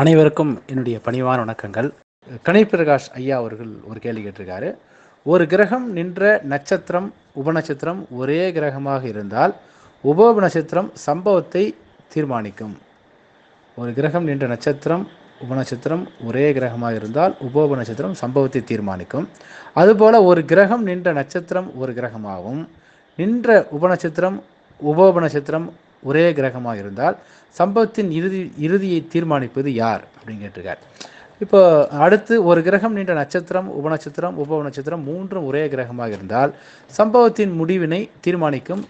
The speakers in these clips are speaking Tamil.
அனைவருக்கும் என்னுடைய பணிவான வணக்கங்கள். கணிப்பிரகாஷ் ஐயா அவர்கள் ஒரு கேள்வி கேட்டிருக்காரு. ஒரு கிரகம் நின்ற நட்சத்திரம் உபநட்சத்திரம் ஒரே கிரகமாக இருந்தால் உப நட்சத்திரம் சம்பவத்தை தீர்மானிக்கும். ஒரு கிரகம் நின்ற நட்சத்திரம் உபநட்சத்திரம் ஒரே கிரகமாக இருந்தால் உபோப நட்சத்திரம் சம்பவத்தை தீர்மானிக்கும். அதுபோல் ஒரு கிரகம் நின்ற நட்சத்திரம் ஒரு கிரகமாகவும் நின்ற உபநட்சத்திரம் உபோப நட்சத்திரம் ஒரே கிரகமாக இருந்தால் சம்பவத்தின் இறுதி இறுதியை தீர்மானிப்பது யார்? அப்படின்னு கேட்டிருக்கார். இப்போ அடுத்து ஒரு கிரகம் நின்ற நட்சத்திரம் உபநட்சத்திரம் உப நட்சத்திரம் மூன்றும் ஒரே கிரகமாக இருந்தால் சம்பவத்தின் முடிவினை தீர்மானிக்கும்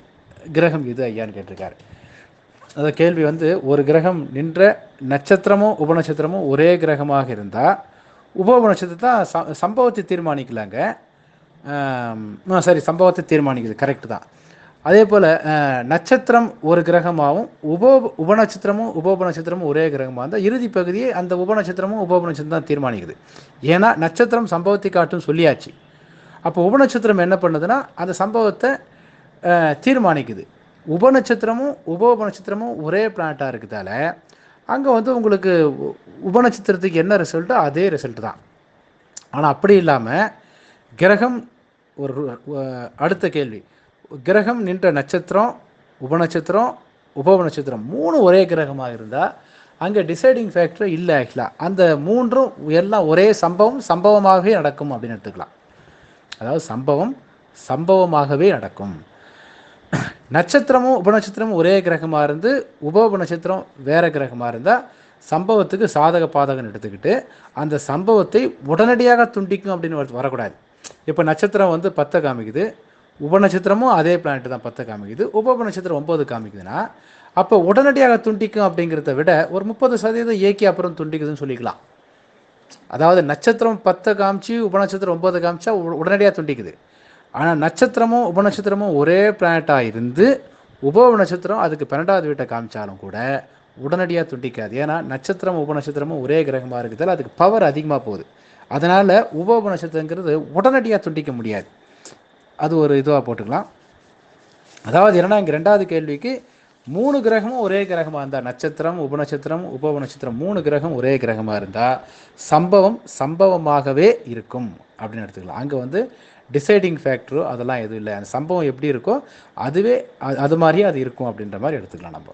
கிரகம் இது ஐயான்னு கேட்டிருக்காரு. அந்த கேள்வி வந்து ஒரு கிரகம் நின்ற நட்சத்திரமும் உபநட்சத்திரமும் ஒரே கிரகமாக இருந்தால் உப நட்சத்திரத்தை தான் ச சம்பவத்தை தீர்மானிக்கலாங்க. சரி சம்பவத்தை தீர்மானிக்குது கரெக்டு தான். அதே போல் நட்சத்திரம் ஒரு கிரகமாகவும் உபோ உபநட்சத்திரமும் உபோப நட்சத்திரமும் ஒரே கிரகமாக இருந்தால் இறுதி பகுதியை அந்த உபநட்சத்திரமும் உபோப நட்சத்திரம் தான் தீர்மானிக்குது. ஏன்னா நட்சத்திரம் சம்பவத்தை காட்டும் சொல்லியாச்சு. அப்போ உபநட்சத்திரம் என்ன பண்ணுதுன்னா அந்த சம்பவத்தை தீர்மானிக்குது. உபநட்சத்திரமும் உபோப நட்சத்திரமும் ஒரே பிளானட்டாக இருக்கிறதால அங்கே வந்து உங்களுக்கு உபநட்சத்திரத்துக்கு என்ன ரிசல்ட்டோ அதே ரிசல்ட் தான். ஆனால் அப்படி இல்லாமல் கிரகம் ஒரு அடுத்த கேள்வி. கிரகம் நின்ற நட்சத்திரம் உபநட்சத்திரம் உப நட்சத்திரம் மூணு ஒரே கிரகமாக இருந்தால் அங்கே டிசைடிங் ஃபேக்டர் இல்லை ஆக்சுவலாக அந்த மூன்றும் எல்லாம் ஒரே சம்பவம் சம்பவமாகவே நடக்கும் அப்படின்னு எடுத்துக்கலாம். அதாவது சம்பவம் சம்பவமாகவே நடக்கும். நட்சத்திரமும் உபநட்சத்திரமும் ஒரே கிரகமாக இருந்து உப உபநட்சத்திரம் வேறு கிரகமாக இருந்தால் சம்பவத்துக்கு சாதக பாதகன்னு எடுத்துக்கிட்டு அந்த சம்பவத்தை உடனடியாக துண்டிக்கும் அப்படின்னு வரக்கூடாது. இப்போ நட்சத்திரம் வந்து பத்தை காமிக்குது. உபநட்சத்திரமும் அதே பிளானட் தான் பத்தை காமிக்குது. உப நட்சத்திரம் ஒம்பது காமிக்குதுன்னா அப்போ உடனடியாக துண்டிக்கும் அப்படிங்கிறத விட ஒரு முப்பது சதவீதம் இயக்கி அப்புறம் துண்டிக்குதுன்னு சொல்லிக்கலாம். அதாவது நட்சத்திரம் பத்தை காமிச்சு உபநட்சத்திரம் ஒம்பது காமிச்சா உ- உடனடியாக துண்டிக்குது. ஆனால் நட்சத்திரமும் உபநட்சத்திரமும் ஒரே பிளானட்டாக இருந்து உப நட்சத்திரம் அதுக்கு பன்னெண்டாவது வீட்டை காமிச்சாலும் கூட உடனடியாக துண்டிக்காது. ஏன்னா நட்சத்திரம் உபநட்சத்திரமும் ஒரே கிரகமாக இருக்குதால் அதுக்கு பவர் அதிகமாக போகுது. அதனால் உப நட்சத்திரங்கிறது உடனடியாக துண்டிக்க முடியாது. அது ஒரு இதுவாக போட்டுக்கலாம். அதாவது என்னன்னா இங்கே ரெண்டாவது கேள்விக்கு மூணு கிரகமும் ஒரே கிரகமாக இருந்தால் நட்சத்திரம் உபநட்சத்திரம் உப நட்சத்திரம் மூணு கிரகம் ஒரே கிரகமாக இருந்தால் சம்பவம் சம்பவமாகவே இருக்கும் அப்படின்னு எடுத்துக்கலாம். அங்கே வந்து டிசைடிங் ஃபேக்டரோ அதெல்லாம் எதுவும் இல்லை. அந்த சம்பவம் எப்படி இருக்கோ அதுவே அது மாதிரியே அது இருக்கும் அப்படின்ற மாதிரி எடுத்துக்கலாம் நம்ம.